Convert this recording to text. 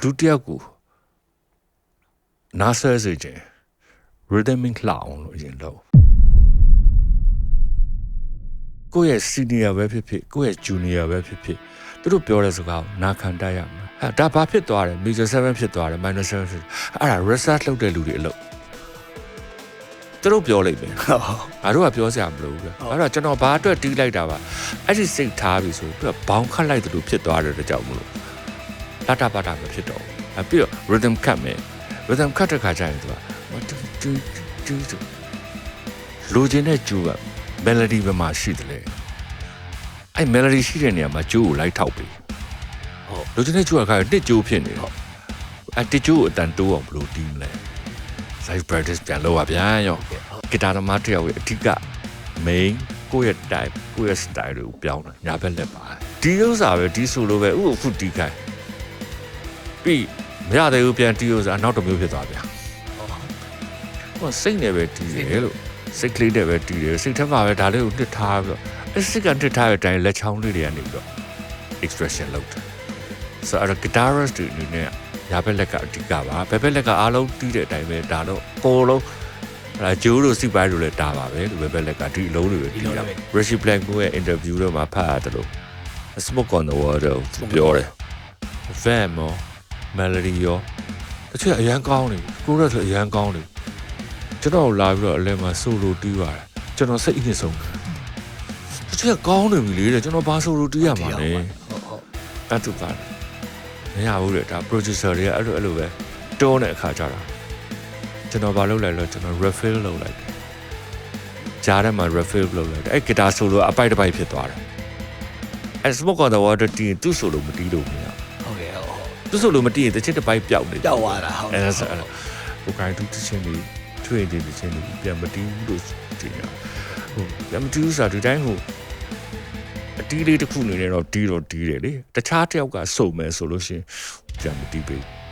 လူတစ်ယောက်ကိုနားဆဲစေခြင်း rhythmic လှအောင်လို့အရင်လုပ်ကိုယ့်ရဲ့ senior ပဲဖြစ်ဖြစ်ကိုယ့်ရဲ့ junior ပဲဖြစ်ဖြစ်သူတို့ပြောတဲ့စကားကိုနာခံတတ်ရမှာအဲဒါဘာဖြစ်သွားတယ် major 7ဖြစ်သွားတယ် minor 7ဖြစ်အဲ့ဒါ research လုပ်တဲ့လူတွေအလုပ်သူတို့ပြောလိုက်မယ်ဟုတ်ငါတို့ကပြောစရာမလိုဘူးပြအဲ့တော့ကျွန်တော်ဘာအတွက်တီးလိုက်တာပါအဲ့ဒီစိတ်ထားပြီဆိုသူကဘောင်ခတ်လိုက်တယ်လို့ဖြစ်သွားတယ်တဲ့ကြောင့်မလို့ လာတာပါတာမဖြစ်တော့ဘူးအဲ့ပြီးတော့ rhythm cut မယ် rhythm cut တဲ့ခါကျရင်သူကတူတူတူတူလိုချင်တဲ့ဂျူက melody ပဲမှာရှိတယ်လေအဲ့ melody ရှိတဲ့နေရာမှာဂျူကိုလိုက်ထောက်ပြီဟုတ်လိုချင်တဲ့ဂျူကခါတစ်ဂျူဖြစ်နေတော့အဲ့တစ်ဂျူကိုအတန်တိုးအောင်ဘယ်လိုတီးမလဲ live practice ပြန်လုပ်ရပြန်ရောဂီတာသမားတစ်ယောက်ရဲ့အဓိက main ကိုယ့်ရဲ့ type ကိုယ့်ရဲ့ style တွေကိုပြောင်းတာညာဘက်လက်ပါဒီဥစ္စာပဲဒီဆိုလိုပဲဥအခုတီးခိုင်း ပြီးမရသေးဘူးပြန်တီးဥစ္စာနောက်တစ်မျိုးဖြစ်သွားပြန်ဟောစိတ်နဲ့ပဲတီးတယ်လို့စိတ်ကလေးနဲ့ပဲတီးတယ်စိတ်ထက်မှာပဲဒါလေးကိုနှစ်ထားပြီးတော့အစိတ်ကနှစ်ထားတဲ့အတိုင်းလက်ချောင်းလေးတွေကနေပြီးတော့ expression လုပ်တယ်ဆိုတော့ guitarist တွေအနေနဲ့ညာဘက်လက်ကအဓိကပါဘယ်ဘက်လက်ကအားလုံးတီးတဲ့အတိုင်းပဲဒါတော့အကုန်လုံးအဲဂျိုးတို့စီပိုင်းတို့လည်းဒါပါပဲဒီဘက်ဘက်လက်ကဒီအလုံးတွေပဲတီးတာ Rishi Blanco ရဲ့ interview တော့မှာဖတ်ရတယ်လို့ Smoke on the Water ကိုပြောတယ် Van မော Melody ရောတချို့အရန်ကောင်းနေကိုရက်ဆိုအရန်ကောင်းနေကျွန်တော်လာပြီးတော့အလဲမှာ solo တီးပါတယ်ကျွန်တော်စိတ်အင်းဆုံးတချို့ကောင်းနေပြီလေတဲ့ကျွန်တော်ဘာ solo တီးရမှာလဲဟုတ်ဟုတ်တတ်တူပါတယ်မရဘူးလေဒါ producer တွေကအဲ့လိုအဲ့လိုပဲတွန်းတဲ့အခါကျတော့ကျွန်တော်ဘာလုပ်လိုက်လဲကျွန်တော် refill လုပ်လိုက်တယ်ကြားထဲမှာ refill လုပ်လိုက်တယ်အဲ့ guitar solo အပိုက်တစ်ပိုက်ဖြစ်သွားတယ်အဲ့ smoke on the water တီးရင်သူ့ solo မတီးလို့မရဟုတ်ကဲ့ ဟုတ်ဟုတ်သူ့ solo မတီးရင်တစ်ချက်တစ်ပိုက်ပျောက်နေပျောက်သွားတာဟုတ်အဲ့ဒါဆိုအဲ့ဒါကိုကိုင်းသူတစ်ချက်လေးထွေတယ်တစ်ချက်လေးပြန်မတီးဘူးလို့တင်ရဟိုပြန်မတီးဘူးဆိုတာဒီတိုင်းဟိုအတီးလေးတစ်ခုအနေနဲ့တော့တီးတော့တီးတယ်လေတခြားတစ်ယောက်ကစုံမယ်ဆိုလို့ရှရင်ပြန်မတီးပေးဘူး